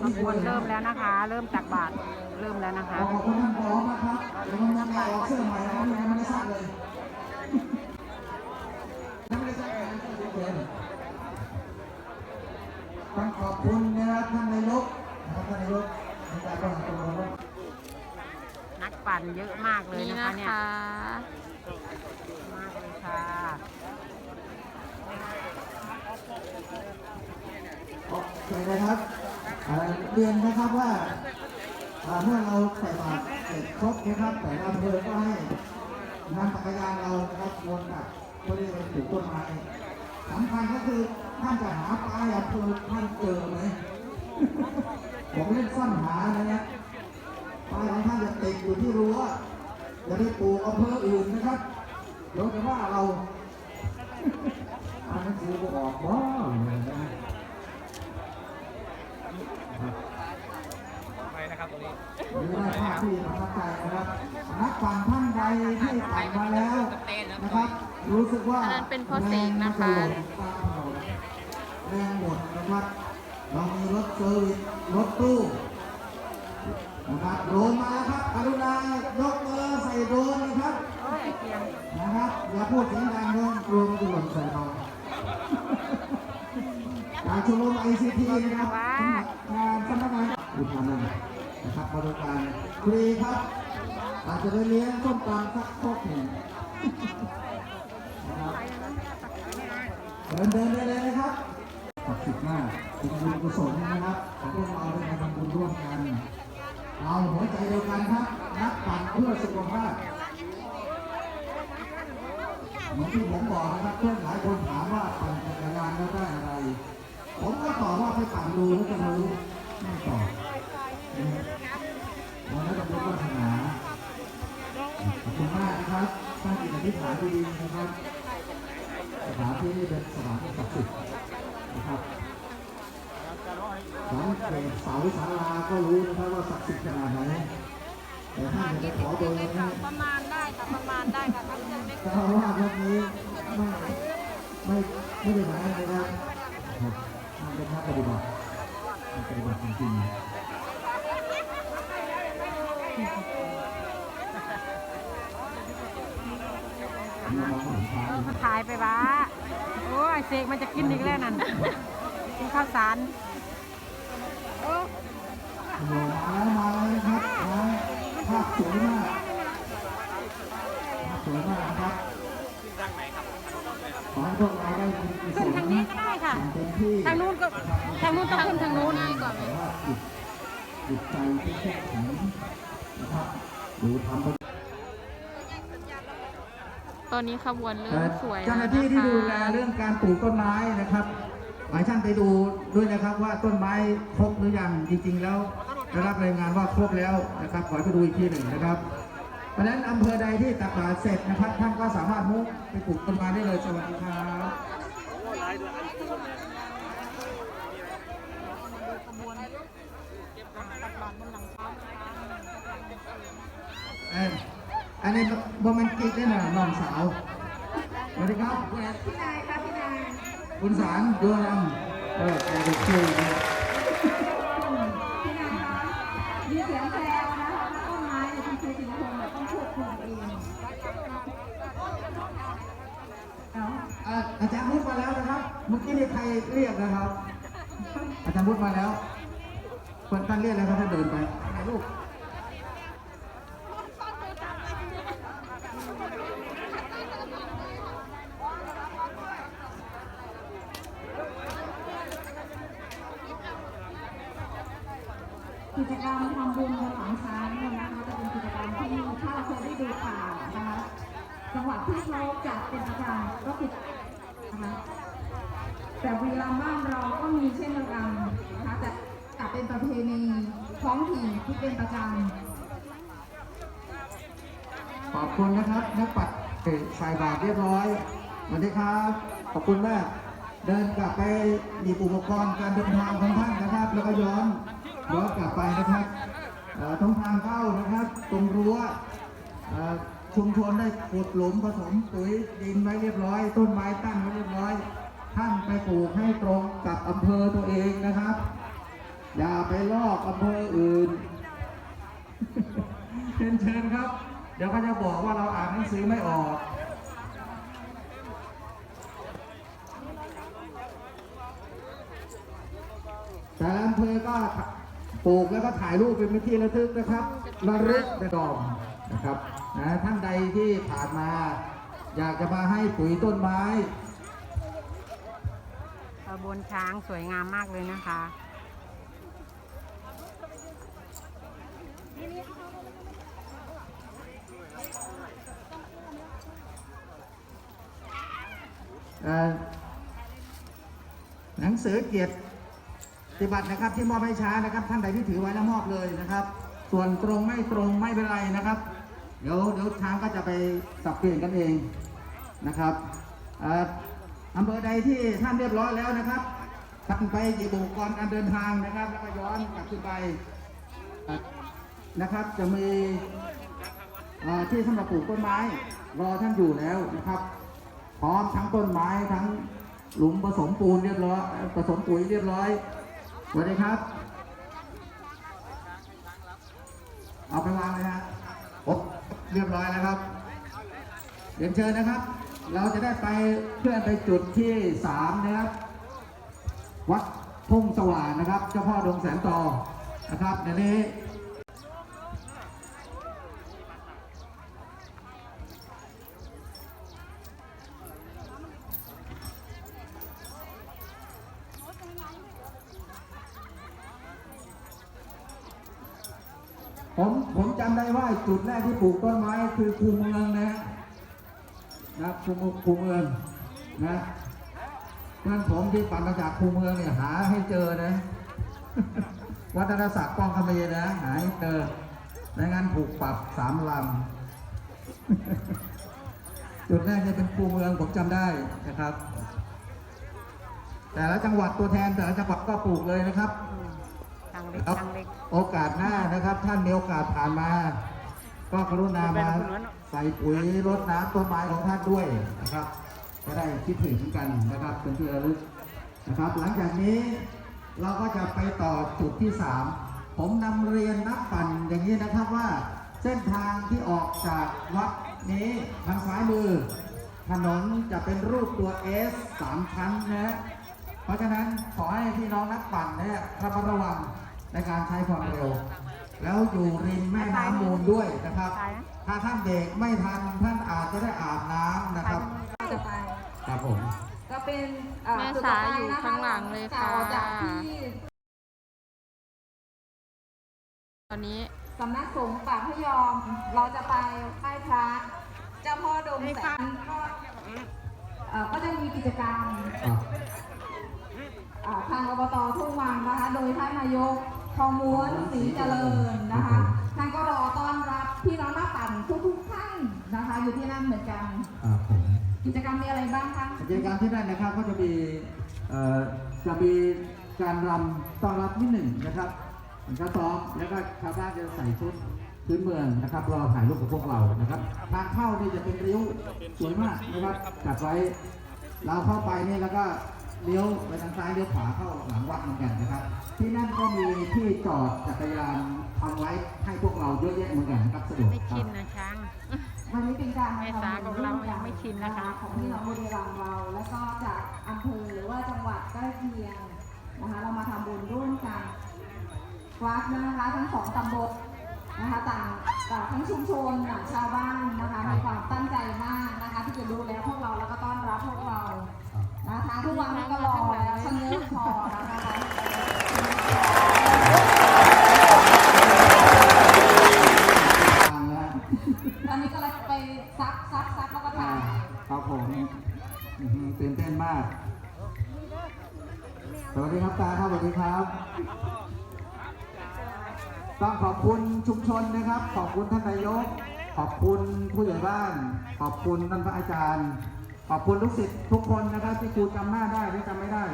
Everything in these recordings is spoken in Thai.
ขบวนเริ่มแล้วนะคะ เริ่มจากบาทเริ่มแล้วนะคะขอบคุณท่านผอนะครับเดี๋ยวมันยังไงออกเสื้อใหม่นะครับยังไม่ได้ทราบเลยยังไม่ได้ทราบเลยเดี๋ยวต้องขอบคุณนะครับท่านนายกนะครับท่านนายกในการบริหารจังหวัดนักปั่นเยอะมากเลยนะคะเนี่ยมากเลยค่ะโอเคนะครับ เรียนนะครับว่าเมื่อเราใส่บาตรเสร็จครบนะครับแต่ละอำเภอก็ให้นำจักรยานเรานะครับวนกับเพื่อที่จะไปปลูกต้นไม้สำคัญก็คือท่านจะหาปลายอำเภอท่านเจอไหมผมเล่นซ่อนหานะเนี่ยปลายของท่านจะติดอยู่ที่รั้วอย่าไปปลูกอำเภออื่นนะครับเดี๋ยวจะว่าเราอ่านหนังสือก็ออกบ้างนะ ไปนะครับตรงนี้หรือได้ภาพที่ประทับใจนะครับ นักปั่นท่านใดที่ปั่นมาแล้วนะครับ รู้สึกว่าอันนั้นเป็นพ่อเสกนะคะ แรงมัจหมดนะครับเรามีรถเซอร์วิสรถตู้นะครับโดรนมาแล้วครับกรุณายกมือใส่โดรนนะครับนะครับอย่าพูดเสียงดังนะกลัวมันจะหล่นใส่เราจา ชมรมไอซีทีนะครับงานสำนักงานอุทานันท์นะครับบริการฟรีครับ อาจจะไปเลี้ยงส้มตำสักครกหนึ่งนะครับเดินเดินได้เลยนะครับขอบคุณมากเป็นบุญกุศลนะครับของพวกเราได้มาทำบุญร่วมกันเราหัวใจเดียวกันครับนักปั่นเพื่อสุขภาพเหมือนที่ผมบอกนะครับเพื่อนหลายคนถามว่าปั่นจักรยานแล้วได้อะไร ผมก็ตอบว่าไปปั่นดูแล้วจะรู้ไม่ตอบวันนั้นก็เป็นวาสนาขอบคุณมากนะครับตั้งจิตอธิษฐานดีๆนะครับสถานที่นี้เป็นสถานที่ศักดิ์สิทธิ์นะครับสังเกตเสาศาลาก็รู้นะครับว่าศักดิ์สิทธิ์ขนาดไหนแต่ท่านจะไปขอเบอร์นี้ประมาณได้ค่ะประมาณได้ค่ะท่านจะไม่เจ้าอาวาสวัดนี้ไม่ไม่ไม่ได้หมายอะไรนะครับครับ มันเป็นพระปฏิบัติปฏิบัติจริงๆก็ถ่ายไปบ้าโอ้ยเสกมันจะกินอีกแล้วนั่นกินข้าวสารโอ้มองมาแล้วมาแล้วครับภาพสวยมากภาพสวยมากนะครับ ขอให้พวกเราได้มีกุศขึ้นลทางนี้ก็ได้ค่ะอย่างเต็มที่ทางนู้นก็ทางนู้นต้องขึ้นทางนู้นง่ายกว่าไหมแต่ว่าจิตจิตใจที่เข้มแข็งนะครับดูทำไป ตอนนี้ขบวนเริ่มสวยเจ้าหแล้วน้าที่นะที่คะดูแลเรื่องการปลูกต้นไม้นะครับ หลายท่านไปดูด้วยนะครับว่าต้นไม้ครบหรือยังจริง ๆ แล้วได้รับรายงานว่าครบแล้วนะครับขอให้ไปดูอีกทีหนึ่งนะครับ เพราะฉะนั้นอำเภอใดที่ตักบาตรเสร็จนะครับท่านก็สามารถมุกไปปลูกต้นไม้ได้เลยสวัสดีครับเอ้ยอันนี้บอมันกิ๊กได้หน่อยน้องสาวสวัสดีครับ พี่นายคะพี่นาย คุณสารโยนำเออแกเป็นชื่อ อะอาจารย์มุดมาแล้วนะครับ เมื่อกี้นี่ใครเรียกนะครับ อาจารย์มุดมาแล้วคนท่านเรียกแล้วครับท่านเดินไปถ่ายรูปกิจกรรมทำบุญบนหลังช้างเนี่ยนะคะจะเป็นกิจกรรมที่ถ้าเราเคยได้ดูข่าวนะคะจังหวัดที่เขาจัดเป็นประจำก็คือ นะคะ แต่บุรีรัมย์บ้านเราก็มีเช่นเดียวกันนะคะแต่จัดเป็นประเพณีท้องถิ่นที่เป็นประจำขอบคุณนะครับนักปัดเอ่อใส่บาตรเรียบร้อยสวัสดีครับ ขอบคุณมากเดินกลับไปหยิบอุปกรณ์การเดินทางของท่านนะครับ แล้วก็ย้อนย้อนกลับไปนะครับท่อตรงทางเข้านะครับ ตรงรั้ว ชุมชนได้ขุดหลุมผสมปุ๋ยดินไว้เรียบร้อย ต้นไม้ตั้งไว้เรียบร้อย ท่านไปปลูกให้ตรงกับอำเภอตัวเองนะครับ อย่าไปลอกอำเภออื่นเชิญเชิญครับ เดี๋ยวเขาจะบอกว่าเราอ่านหนังสือไม่ออกแต่อำเภอก็ปลูกแล้วก็ถ่ายรูปเป็นที่ระลึกนะครับระลึกระดอม นะครับนะท่านใดที่ผ่านมา อยากจะมาให้ปุ๋ยต้นไม้ขบวนช้างสวยงามมากเลยนะคะเอ่อหนังสือเกียรติปฏิบัตินะครับที่มอบให้ช้านะครับ ท่านใดที่ถือไว้แล้วมอบเลยนะครับ ส่วนตรงไม่ตรงไม่เป็นไรนะครับ เดี๋ยวเดี๋ยวช้างก็จะไปสับเปลี่ยนกันเองนะครับอ่ออำเภอใดที่ท่านเรียบร้อยแล้วนะครับท่านไปหยิบอุปกรณ์การเดินทางนะครับ แล้วก็ย้อนกลับขึ้นไปนะครับ จะมีเอ่ที่สำหรับปลูกต้นไม้รอท่านอยู่แล้วนะครับ พร้อมทั้งต้นไม้ทั้งหลุมผสมปูนเรียบร้อยผสมปุ๋ยเรียบร้อยสวัสดีครับ เอาไปวางเลยฮะโอ๊ะ เรียบร้อยแล้วครับเรียนเชิญนะครับ เราจะได้ไปเพื่อนไปจุดที่สามนะครับ วัดทุ่งสว่างนะครับ เจ้าพ่อดงแสนต่อนะครับในนี้ ผมผมจำได้ว่าจุดแรกที่ปลูกต้นไม้คือคูเมืองนะฮะนะคูเมืองคูเมืองนะเพื่อนผมที่ปั่นมาจากคูเมืองเนี่ยหาให้เจอนะ วัฒนศักดิ์ป้องคำเมนะหาให้เจอในงานถูกปรับสามลำจุดแรกจะเป็นคูเมืองผมจำได้นะครับ แต่ละจังหวัดตัวแทนแต่ละจังหวัดก็ปลูกเลยนะครับ เล็กครับทางเล็กโอกาสหน้านะครับ ท่านมีโอกาสผ่านมา ก็กรุณามาใส่ปุ๋ยรดน้ำต้นไม้ของท่านด้วยนะครับจะได้คิดถึงกันนะครับเป็นที่ระลึกนะครับ หลังจากนี้เราก็จะไปต่อจุดที่ 3 ผมนำเรียนนักปั่นอย่างนี้นะครับว่าเส้นทางที่ออกจากวัดนี้ทางซ้ายมือ ถนนจะเป็นรูปตัว S สามชั้นนะฮะเพราะฉะนั้นขอให้พี่น้องนักปั่นเนี่ยระมัดระวัง ในการใช้ความเร็ว แล้วอยู่ริมแม่น้ำมูลด้วยนะครับ ถ้าท่านเด็กไม่ทันท่านอาจจะได้อาบน้ำนะครับ จะไป ครับผม ก็เป็นเอ่อแม่จุดต่สาไปอยู่นะคะข้างหลังเลยค่ะ ต่อจากที่ตอนนี้ สำนักสงฆ์ป่าพยอม เราจะไปไหว้พระ เจ้าพ่อดงแสนก็เอ่อก็จะมีกิจกรรม อะเอ่อทางอบตทุ่งวังนะคะ โดยท่านนายก ทองม้วนศรีเจริญนะคะท่านก็รอต้อนรับพี่น้องนักปั่นทุกๆท่านนะคะ อยู่ที่นั่นเหมือนกันอะผม กิจกรรมมีอะไรบ้างคะกิจกรรมที่นั่นนะครับก็จะมีเอ่อจะมีการรำต้อนรับนิดหนึ่งนะครับก็ซ้อมแล้วก็ชาวบ้านจะใส่ชุดพื้นเมืองนะครับรอถ่ายรูปกับพวกเรานะครับทางเข้านี่จะเป็นริ้วสวยมากนะครับจัดไว้เราเข้าไปนี่แล้วก็ เลี้ยวไปทางซ้ายเลี้ยวขวาเข้าหลังวัดเหมือนกันนะครับ ที่นั่นก็มีที่จอดจักรยานทำไว้ให้พวกเราเยอะแยะเหมือนกันนะครับสะดวกไม่ครัชิบ นนะช้าง วันนี้เป็นการแม่สาของเรายังไม่ชินนะคะ ของพี่น้องบุรีรัมย์เรา แล้วก็จากอำเภอหรือว่าจังหวัดใกล้เคียงนะคะ เรามาทำบุญร่วมกันวัดนะคะทั้งสองตำบลนะคะต่างต่างทั้งชุมชนต่างชาวบ้านนะคะมีความตั้งใจมากนะคะ ที่จะดูแลพวกเราแล้วก็ต้อนรับพวกเรา นะทางทุกวันก็รอแล้วชะเง้อพอนะคะทางนะตอนนี้ก็เลยไปซักซักซักแล้วก็อ่าถ่ายครับผมอื้อหือตื่นเต้นมาก สวัสดีครับตาครับสวัสดีครับ ต้องขอบคุณชุมชนนะครับ ขอบคุณท่านนายก ขอบคุณผู้ใหญ่บ้าน ขอบคุณท่านพระอาจารย์ อบคุณลูกศิษย์ทุกคนนะครับที่ครูจำหน้าได้หรือจำไม่ได้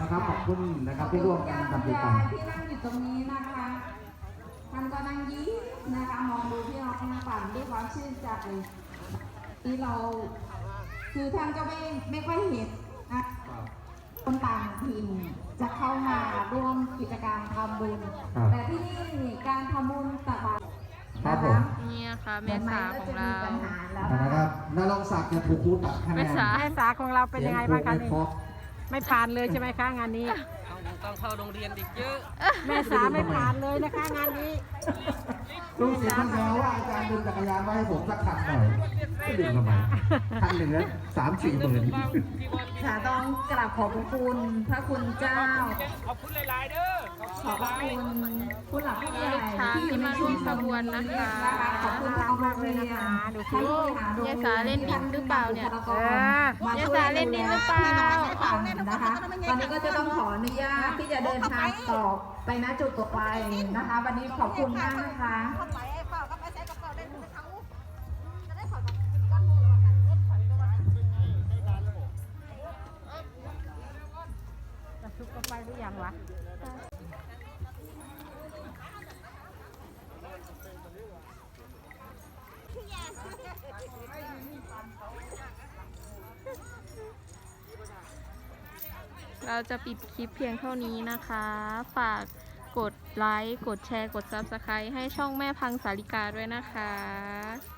นะครับขอบคุณนะครับที่ร่วมกันคุณทำกิจยากรรมยที่นั่งอยู่ตรงนี้นะคะท่านก็นั่งยิ้มนะคะมองดูพี่น้องนักปั่นด้วยความชื่นใจที่เรา คือท่านก็ไม่ไม่ค่อยเห็นนะคนต่างถิ่นจะเข้ามาร่วมกิจกรรมทำบุญครับแต่ที่นี่การทำบุญตักบาตร ครับนะผคะมนี่นะคะเมษาของเราปัญหาแล้วนะครับนรงศักดิ์จะถูกครูตัดคะแนนเมษา แม่สาของเราเป็นยังไงบ้างคะเสีนี่ยครูไม่ผ่านเลยใช่ไหมคะงานนี้ต้องเข้าโรงเรียนอีกเยอะ แม่สาไม่ผ่านเลยนะคะงานนี้ ลูกศิษย์ท่านแซวว่าอาจารย์ดึงจักรยานมาให้ผมสักคันหน่อยไม่ดึงทำไมคันหนึ่งนั้นสามสี่หมื่นค่ะต้องกราบขอบพระคุณ พระคุณเจ้า ขอบคุณหลาย ๆ เด้อ ขอบพระคุณผู้หลักผู้ใหญ่ช้างที่อยู่ในที่มาร่วมขบวนนะคะขอบคุณทางโรงเรียนดูสิท่านผู้บริหารโรงเรียนยายสาเล่นดินหรือเปล่าเนี่ยบุคลากรมาช่วยยายสาเล่นดินหรือเปล่าดูแลนะคะตอนนี้ก็จะต้องขออนุญาตที่จะเดินทางต่อไปณจุดต่อไปนะคะ วันนี้ขอบคุณมากนะคะจะซุกเข้าไปหรือยังวะ เราจะปิดคลิปเพียงเท่านี้นะคะ ฝากกดไลค์ กดแชร์ กด Subscribe ให้ช่องแม่พังสาริกาด้วยนะคะ